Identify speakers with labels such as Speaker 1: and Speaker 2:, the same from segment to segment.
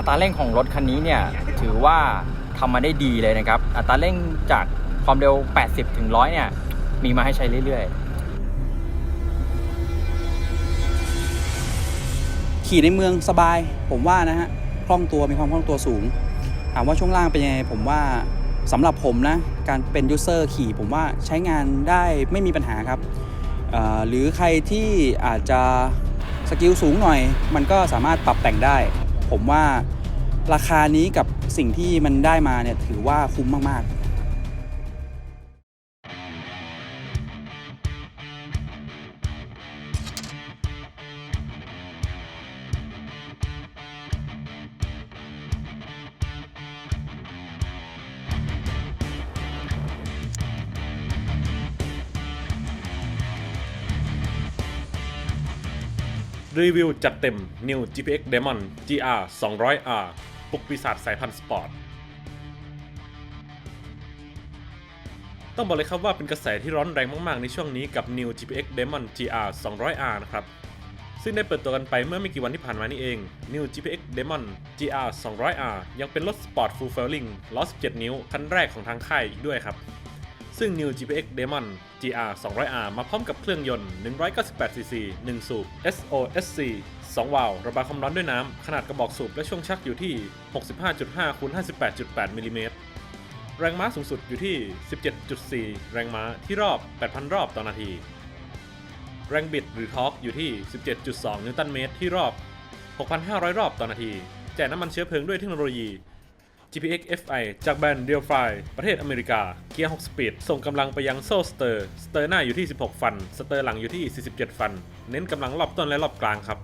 Speaker 1: อัตราเร่งของรถคันนี้เนี่ยถือว่าทำมาได้ดีเลยนะครับ อัตราเร่งจากความเร็ว 80 ถึง 100 เนี่ย มีมาให้ใช้เรื่อยๆ
Speaker 2: ขี่ในเมืองสบาย ผมว่านะฮะ คล่องตัว มีความคล่องตัวสูง ถามว่าช่วงล่างเป็นยังไง ผมว่าสำหรับผมนะ การเป็นยูเซอร์ขี่ผมว่าใช้งานได้ไม่มีปัญหาครับ หรือใครที่อาจจะสกิลสูงหน่อย มันก็สามารถปรับแต่งได้ ผมว่าราคานี้กับสิ่งที่มันได้มาเนี่ยถือว่าคุ้มมากๆ
Speaker 3: รีวิวจัดเต็ม New GPX Demon GR 200R ปลุกปีศาจสายพันธุ์สปอร์ต ต้องบอกเลยครับว่าเป็นกระแสที่ร้อนแรงมาก ๆ ในช่วงนี้กับ New GPX Demon GR 200R นะครับ ซึ่งได้เปิดตัวกันไปเมื่อไม่กี่วันที่ผ่านมานี่เอง New GPX Demon GR 200R ยังเป็นรถสปอร์ต Full Fairing ล้อ 17 นิ้ว คันแรกของทางค่ายอีกด้วยครับ ซึ่ง New GPX Demon GR 200R มาพร้อมกับเครื่องยนต์ 198cc 1 สูบ SOSC 2 วาล์วระบายความร้อนด้วยน้ำ ขนาดกระบอกสูบและช่วงชักอยู่ที่ 65.5คูณ58.8มิลลิเมตรแรงม้าสูงสุดอยู่ที่ 17.4 แรงม้าที่รอบ 8,000 รอบต่อนาที แรงบิดหรือทอร์กอยู่ที่ 17.2 นิวตันเมตรที่รอบ 6,500 รอบต่อนาที แจกน้ำมันเชื้อเพลิงด้วยเทคโนโลยี GPX FI จากแบรนด์ Real Fly ประเทศอเมริกา เกียร์ 6 สปีด ส่งกำลังไปยังโซ่สเตอร์ สเตอร์หน้าอยู่ที่ 16 ฟัน สเตอร์หลังอยู่ที่ 47 ฟัน เน้นกำลังรอบต้นและรอบกลางครับ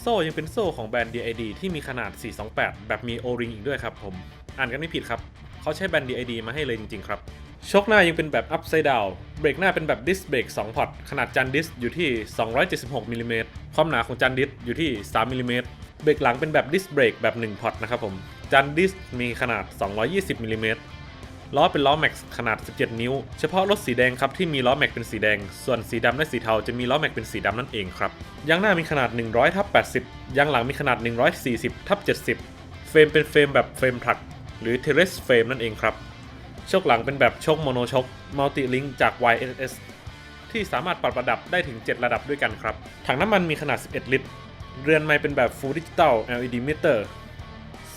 Speaker 3: โซ่ยังเป็นโซ่ของแบรนด์ DID ที่มีขนาด 428 แบบมี O-ring อีกด้วยครับผม อ่านกันไม่ผิดครับ เขาใช้แบรนด์ DID มาให้เลยจริงๆครับโชคหน้ายังเป็นแบบ upside down เบรกหน้าเป็นแบบ disc brake 2พอตขนาดจานดิสอยู่ที่ 276มิลลิเมตรความหนาของจานดิสอยู่ที่ 3มิลลิเมตรเบรกหลังเป็นแบบ disc brake แบบ 1 พอร์ตนะครับผม จานดิสมีขนาด 220มิลลิเมตรล้อเป็นล้อแม็กซ์ขนาด 17 นิ้ว เฉพาะรถสีแดงครับที่มีล้อแม็กเป็นสีแดง ส่วนสีดำและสีเทาจะมีล้อแม็กเป็นสีดำนั่นเองครับ ยางหน้ามีขนาด 100ทับ80 ยางหลังมีขนาด 140ทับ70 เฟรมเป็นเฟรมแบบเฟรมผลัก หรือ terrace frame นั่นเองครับโชคหลังเป็นแบบชคโมโนชคมัลติลิงจาก YSS ที่สามารถปรับระดับได้ถึง 7 ระดับด้วยกันครับ ถังน้ำมันมีขนาด 11 ลิตร เรือนไม้เป็นแบบ Full Digital LED Meter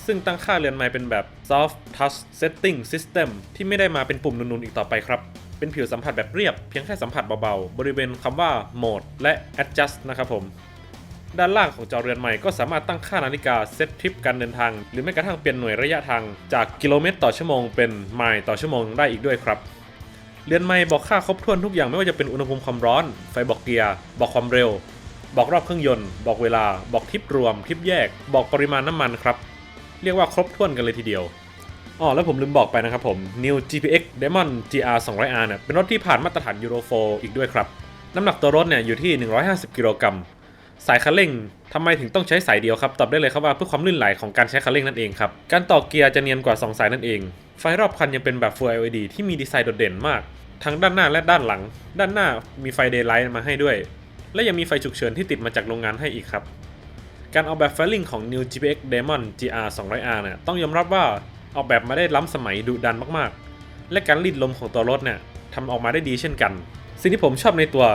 Speaker 3: ซึ่งตั้งค่าเรือนไม้เป็นแบบ Soft Touch Setting System ที่ไม่ได้มาเป็นปุ่มนูนๆอีกต่อไปครับ เป็นผิวสัมผัสแบบเรียบเพียงแค่สัมผัสเบาๆ บริเวณคำว่า Mode และ Adjust นะครับผมด้านล่างของจอเรือนใหม่ก็สามารถตั้งค่านาฬิกาเซตทริปการเดินทาง หรือแม้กระทั่งเปลี่ยนหน่วยระยะทางจากกิโลเมตรต่อชั่วโมงเป็นไมล์ต่อชั่วโมงได้อีกด้วยครับ เรือนไม้บอกค่าครบถ้วนทุกอย่างไม่ว่าจะเป็นอุณหภูมิความร้อน ไฟบอกเกียร์ บอกความเร็ว บอกรอบเครื่องยนต์ บอกเวลา บอกทริปรวมทริปแยก บอกปริมาณน้ำมันครับ เรียกว่าครบถ้วนกันเลยทีเดียวอ๋อแล้วผมลืมบอกไปนะครับผม New GPX Demon GR 200R เนี่ยเป็นรถที่ผ่านมาตรฐาน Euro 4อีกด้วยครับ น้ำหนักตัวรถเนี่ยอยู่ที่ 150 กิโลกรัมสายคันเร่งทำไมถึงต้องใช้สายเดียวครับ ตอบได้เลยครับว่าเพื่อความลื่นไหลของการใช้คันเร่งนั่นเองครับ การต่อเกียร์จะเนียนกว่า 2 สายนั่นเอง ไฟรอบคันยังเป็นแบบ Full LED ที่มีดีไซน์โดดเด่นมาก ทั้งด้านหน้าและด้านหลัง ด้านหน้ามีไฟ Daylight มาให้ด้วย และยังมีไฟฉุกเฉินที่ติดมาจากโรงงานให้อีกครับ การออกแบบไฟลิ่งของ New GPX Demon GR 200R เนี่ยต้องยอมรับว่าออกแบบมาได้ล้ำสมัยดุดันมากๆ และการรีดลมของตัวรถเนี่ยทำออกมาได้ดีเช่นกัน สิ่งที่ผมชอบในตัว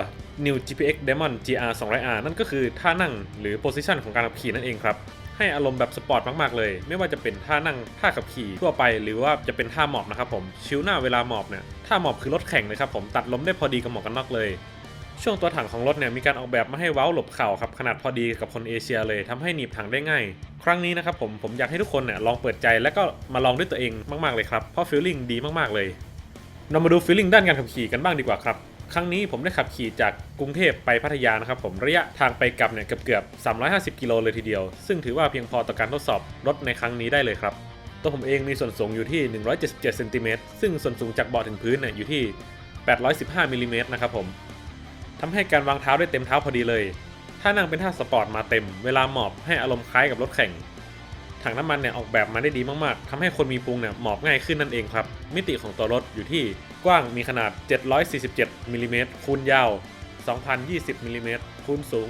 Speaker 3: New GPX Demon GR 200R นั่นก็คือท่านั่งหรือ position ของการขับขี่นั่นเองครับ ให้อารมณ์แบบสปอร์ตมากๆเลย ไม่ว่าจะเป็นท่านั่งท่าขับขี่ทั่วไป หรือว่าจะเป็นท่าหมอบนะครับผม ชิวหน้าเวลาหมอบเนี่ยท่าหมอบคือรถแข่งเลยครับผมตัดลมได้พอดีกับหมวกกันน็อกเลย ช่วงตัวถังของรถเนี่ยมีการออกแบบมาให้เว้าหลบเข่าครับขนาดพอดีกับคนเอเชียเลยทำให้หนีบถังได้ง่าย ครั้งนี้นะครับผมผมอยากให้ทุกคนเนี่ยลองเปิดใจแล้วก็มาลองด้วยตัวเองมากๆเลยครับเพราะฟีลลิ่งดีมากๆเลยเรามาดูฟีลลิ่งด้านการขับขี่กันบ้างดีกว่าครับครั้งนี้ผมได้ขับขี่จากกรุงเทพไปพัทยานะครับผมระยะทางไปกลับเนี่ยเกือบเกือบๆ350 กิโลเลยทีเดียว ซึ่งถือว่าเพียงพอต่อการทดสอบรถในครั้งนี้ได้เลยครับ ตัวผมเองมีส่วนสูงอยู่ที่ 177เซนติเมตรซึ่งส่วนสูงจากเบาะถึงพื้นเนี่ยอยู่ที่ 815มิลลิเมตรนะครับผม ทำให้การวางเท้าได้เต็มเท้าพอดีเลยถ้านั่งเป็นท่าสปอร์ตมาเต็ม เวลาหมอบให้อารมณ์คล้ายกับรถแข่ง ถังน้ำมันเนี่ยออกแบบมาได้ดีมากๆทำให้คนมีพุงเนี่ยหมอบง่ายขึ้นนั่นเองครับ มิติของตัวรถอยู่ที่กว้างมีขนาด 747มิลลิเมตรคูณยาว 2,020มิลลิเมตรคูณสูง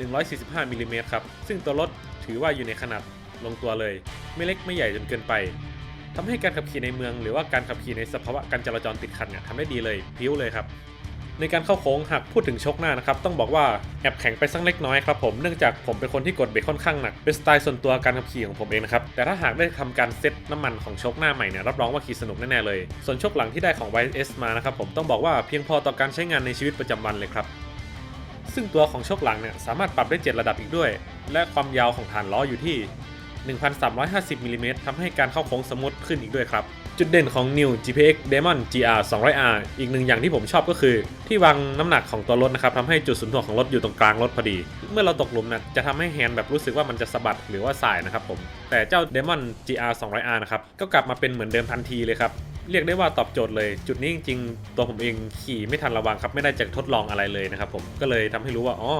Speaker 3: 1,145มิลลิเมตรครับ ซึ่งตัวรถถือว่าอยู่ในขนาดลงตัวเลย ไม่เล็กไม่ใหญ่จนเกินไปทำให้การขับขี่ในเมืองหรือว่าการขับขี่ในสภาวะการจราจรติดขัดเนี่ยทำได้ดีเลยพิ้วเลยครับ ในการเข้าโค้งหากพูดถึงชกหน้านะครับต้องบอกว่าแอบแข็งไปสักเล็กน้อยครับผมเนื่องจากผมเป็นคนที่กดเบรกค่อนข้างหนักเป็นสไตล์ส่วนตัวการขับขี่ของผมเองนะครับแต่ถ้าหากได้ทำการเซตน้ำมันของชกหน้าใหม่เนี่ยรับรองว่าขี่สนุกแน่ๆเลย ส่วนชกหลังที่ได้ของ YS มานะครับผมต้องบอกว่าเพียงพอต่อการใช้งานในชีวิตประจำวันเลยครับซึ่งตัวของชกหลังเนี่ยสามารถปรับได้ 7 ระดับอีกด้วย และความยาวของฐานล้ออยู่ที่ 1,350มิลลิเมตรทำให้การเข้าโค้งสมูทขึ้นอีกด้วยครับจุดเด่นของ New GPX Demon GR 200R อีกหนึ่งอย่างที่ผมชอบก็คือ ที่วางน้ำหนักของตัวรถนะครับทำให้จุดศูนย์ถ่วงของรถอยู่ตรงกลางรถพอดี เมื่อเราตกหลุมนะจะทำให้แฮนด์แบบรู้สึกว่ามันจะสะบัดหรือว่าสายนะครับผม แต่เจ้า Demon GR 200R นะครับก็กลับมาเป็นเหมือนเดิมทันทีเลยครับเรียกได้ว่าตอบโจทย์เลย จุดนี้จริงๆ ตัวผมเองขี่ไม่ทันระวังครับ ไม่ได้จะทดลองอะไรเลยนะครับผมก็เลยทำให้รู้ว่าอ๋อ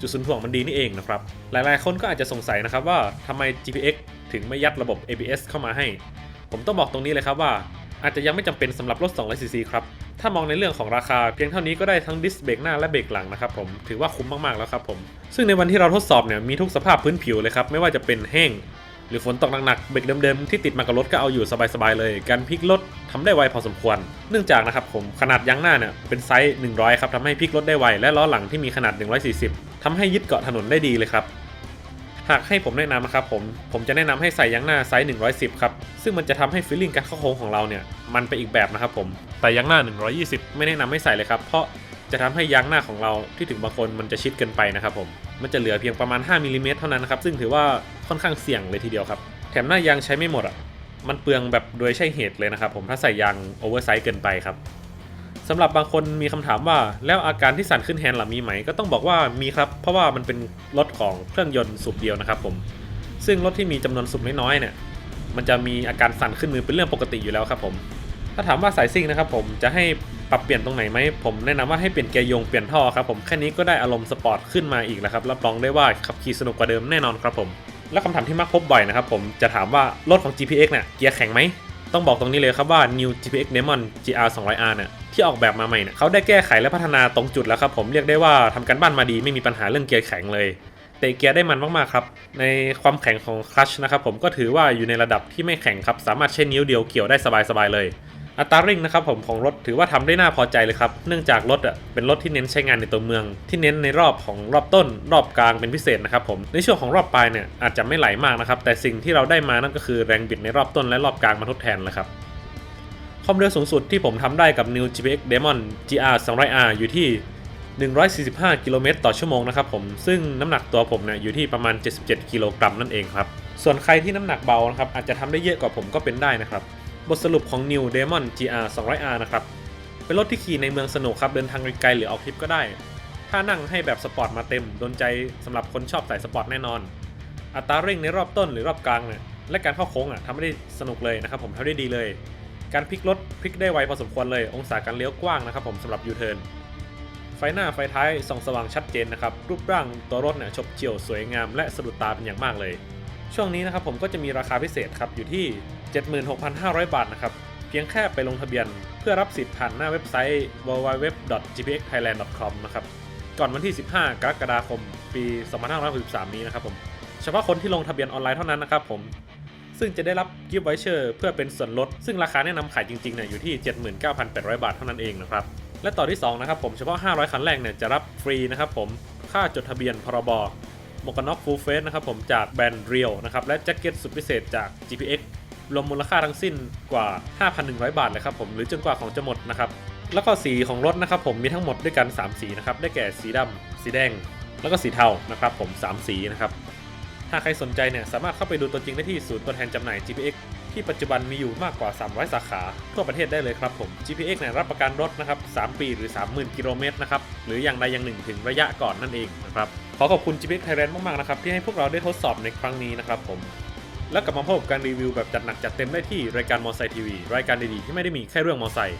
Speaker 3: จุดศูนย์ถ่วงมันดีนี่เองนะครับ หลายๆ คนก็อาจจะสงสัยนะครับว่าทำไม GPX ถึงไม่ยัดระบบ ABS เข้ามาให้ ผมต้องบอกตรงนี้เลยครับว่า อาจจะยังไม่จำเป็นสำหรับรถ 200cc ครับ ถ้ามองในเรื่องของราคาเพียงเท่านี้ก็ได้ทั้งดิสเบรกหน้าและเบรกหลังนะครับผม ถือว่าคุ้มมากๆแล้วครับผม ซึ่งในวันที่เราทดสอบเนี่ยมีทุกสภาพพื้นผิวเลยครับ ไม่ว่าจะเป็นแห้ง หรือฝนตกหนักๆเบรกเดิมๆที่ติดมากับรถก็เอาอยู่สบายๆเลย การพลิกรถทำได้ไวพอสมควร เนื่องจากนะครับผมขนาดยางหน้าเนี่ยเป็นไซส์ 100 ครับทำให้พลิกรถได้ไว และล้อหลังที่มีขนาด 140ทำให้ยึดเกาะถนนได้ดีเลยครับหากให้ผมแนะนำนะครับผมผมจะแนะนำให้ใส่ยางหน้าไซส์ 110 ครับ ซึ่งมันจะทำให้ฟีลลิ่งการเข้าโค้งของเราเนี่ยมันไปอีกแบบนะครับผมแต่ยางหน้า 120 ไม่แนะนำให้ใส่เลยครับเพราะจะทำให้ยางหน้าของเราที่ถึงบางคนมันจะชิดเกินไปนะครับผม มันจะเหลือเพียงประมาณ 5มิลลิเมตรเท่านั้นนะครับซึ่งถือว่าค่อนข้างเสี่ยงเลยทีเดียวครับ แถมหน้ายางใช้ไม่หมดอะมันเปลืองแบบโดยใช่เหตุเลยนะครับผมถ้าใส่ยางโอเวอร์ไซส์เกินไปครับสำหรับบางคนมีคำถามว่าแล้วอาการที่สั่นขึ้นแฮนด์ล่ะมีไหม ก็ต้องบอกว่ามีครับ เพราะว่ามันเป็นรถของเครื่องยนต์สูบเดียวนะครับผมซึ่งรถที่มีจำนวนสูบน้อยๆเนี่ยมันจะมีอาการสั่นขึ้นมือเป็นเรื่องปกติอยู่แล้วครับผม ถ้าถามว่าสายซิ่งนะครับผมจะให้ ปรับเปลี่ยนตรงไหนไหมผมแนะนำว่าให้เปลี่ยนเกียร์โยงเปลี่ยนท่อครับผมแค่นี้ก็ได้อารมณ์สปอร์ตขึ้นมาอีกแล้วครับรับรองได้ว่าขับขี่สนุกกว่าเดิมแน่นอนครับผม และคำถามที่มักพบบ่อยนะครับผมจะถามว่ารถของ GPX เนี่ยเกียร์แข็งไหมต้องบอกตรงนี้เลยครับว่า New GPX Demon GR 200R เนี่ยที่ออกแบบมาใหม่เนี่ยเขาได้แก้ไขและพัฒนาตรงจุดแล้วครับผมเรียกได้ว่าทำการบ้านมาดีไม่มีปัญหาเรื่องเกียร์แข็งเลยเตะเกียร์ได้มันมากๆครับ ในความแข็งของคลัชนะครับผมก็ถือว่าอยู่ในระดับที่ไม่แข็งครับ สามารถใช้นิ้วเดียวเกี่ยวได้สบายๆเลย อัตราเร่งนะครับผมของรถถือว่าทำได้น่าพอใจเลยครับ เนื่องจากรถอะเป็นรถที่เน้นใช้งานในตัวเมือง ที่เน้นในรอบของรอบต้น รอบกลางเป็นพิเศษนะครับผมในช่วงของรอบปลายเนี่ยอาจจะไม่ไหลมากนะครับแต่สิ่งที่เราได้มานั่นก็คือแรงบิดในรอบต้นและรอบกลางมาทดแทนเลยครับความเร็วสูงสุดที่ผมทำได้กับ New GPX Demon GR 200R อยู่ที่ 145 กิโลเมตรต่อชั่วโมงนะครับผม ซึ่งน้ำหนักตัวผมเนี่ยอยู่ที่ประมาณ 77 กิโลกรัมนั่นเองครับ ส่วนใครที่น้ำหนักเบานะครับอาจจะทำได้เยอะกว่าผมก็เป็นได้นะครับ บทสรุปของ New Demon GR 200R นะครับ เป็นรถที่ขี่ในเมืองสนุกครับ เดินทางไกลหรือออกทริปก็ได้ ถ้านั่งให้แบบสปอร์ตมาเต็ม โดนใจสำหรับคนชอบสายสปอร์ตแน่นอน อัตราเร่งในรอบต้นหรือรอบกลางเนี่ยและการเข้าโค้งอะทำได้สนุกเลยนะครับผมทำได้ดีเลย การพลิกรถพลิกได้ไวพอสมควรเลย องศาการเลี้ยวกว้างนะครับผมสำหรับยูเทิร์นไฟหน้าไฟท้ายส่องสว่างชัดเจนนะครับรูปร่างตัวรถเนี่ยฉบเฉี่ยวสวยงามและสะดุดตาเป็นอย่างมากเลย ช่วงนี้นะครับผมก็จะมีราคาพิเศษครับอยู่ที่ 76,500 บาทนะครับ เพียงแค่ไปลงทะเบียน เพื่อรับสิทธิ์ผ่านหน้าเว็บไซต์ www.gpxthailand.com นะครับ ก่อนวันที่ 15 กรกฎาคม ปี 2563 นี้นะครับผม เฉพาะคนที่ลงทะเบียนออนไลน์เท่านั้นนะครับผม ซึ่งจะได้รับกิฟต์ไวเชอร์เพื่อเป็นส่วนลด ซึ่งราคาแนะนำขายจริงๆเนี่ยอยู่ที่ 79,800 บาทเท่านั้นเองนะครับ และต่อที่2นะครับผมเฉพาะ 500 คันแรกเนี่ยจะรับฟรีนะครับผม ค่าจดทะเบียนพรบ หมวกกันน็อกฟูลเฟสนะครับผมจากแบรนด์เรียวนะครับและแจ็คเก็ตสุดพิเศษจาก GPX รวมมูลค่าทั้งสิ้นกว่า 5,100 บาทเลยครับผมหรือจนกว่าของจะหมดนะครับแล้วก็สีของรถนะครับผมมีทั้งหมดด้วยกัน 3 สีนะครับได้แก่สีดำสีแดง แล้วก็สีเทานะครับผม 3 สีนะครับถ้าใครสนใจเนี่ยสามารถเข้าไปดูตัวจริงได้ที่ศูนย์ตัวแทนจำหน่าย GPX ที่ปัจจุบันมีอยู่มากกว่า 300 สาขาทั่วประเทศได้เลยครับผม GPX เนี่ยรับประกันรถนะครับ 3 ปีหรือ 30,000 กิโลเมตรนะครับ หรืออย่างใดอย่างหนึ่งถึงระยะก่อนนั่นเองนะครับ ขอขอบคุณ GPX Thailand มากๆนะครับ ที่ให้พวกเราได้ทดสอบในครั้งนี้นะครับผม แล้วกลับมาพบกับการรีวิวแบบจัดหนักจัดเต็มได้ที่รายการมอไซค์ทีวีรายการดีๆที่ไม่ได้มีแค่เรื่องมอไซค์